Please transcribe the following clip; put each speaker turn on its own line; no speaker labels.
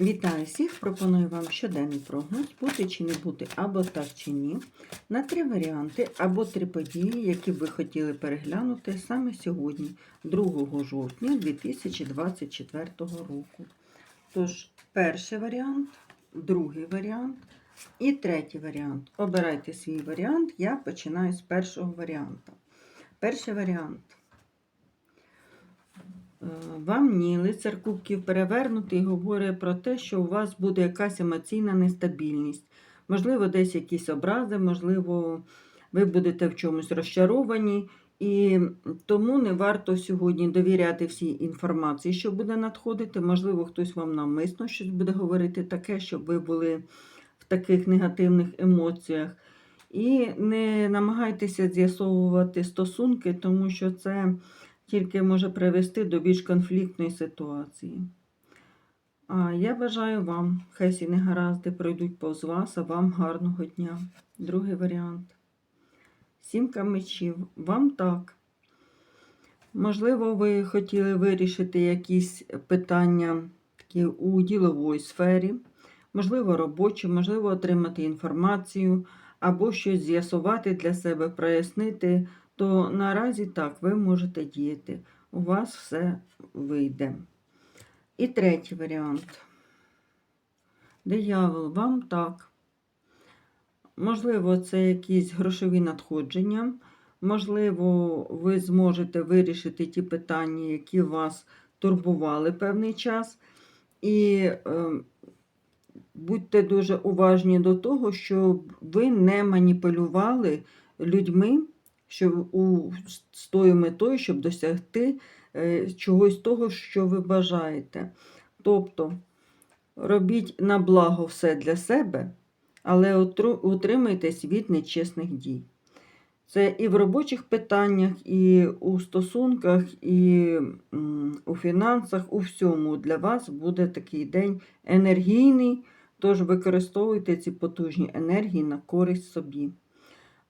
Вітаю всіх! Пропоную вам щоденний прогноз, бути чи не бути, або так чи ні, на три варіанти або три події, які б ви хотіли переглянути саме сьогодні, 2 жовтня 2024 року. Тож, перший варіант, другий варіант і третій варіант. Обирайте свій варіант. Я починаю з першого варіанту. Перший варіант. Е, Вам ні, лицар кубків перевернутий говорить про те, що у вас буде якась емоційна нестабільність. Можливо, десь якісь образи, можливо, ви будете в чомусь розчаровані. І тому не варто сьогодні довіряти всій інформації, що буде надходити. Можливо, хтось вам навмисно щось буде говорити таке, щоб ви були в таких негативних емоціях. І не намагайтеся з'ясовувати стосунки, тому що це тільки може привести до більш конфліктної ситуації. А я бажаю вам, хай всі негаразди пройдуть повз вас, а вам гарного дня. Другий варіант. Сімка мечів. Вам так. Можливо, ви хотіли вирішити якісь питання такі у діловій сфері, можливо, робочі, можливо, отримати інформацію або щось з'ясувати для себе, прояснити то наразі так, ви можете діяти. У вас все вийде. І третій варіант. Диявол, вам так. Можливо, це якісь грошові надходження. Можливо, ви зможете вирішити ті питання, які вас турбували певний час. І е, будьте дуже уважні до того, щоб ви не маніпулювали людьми щоб у, з тою метою, щоб досягти е, чогось того, що ви бажаєте. Тобто робіть на благо все для себе, але утримуйтесь від нечесних дій. Це і в робочих питаннях, і у стосунках, і у фінансах, у всьому для вас буде такий день енергійний, тож використовуйте ці потужні енергії на користь собі.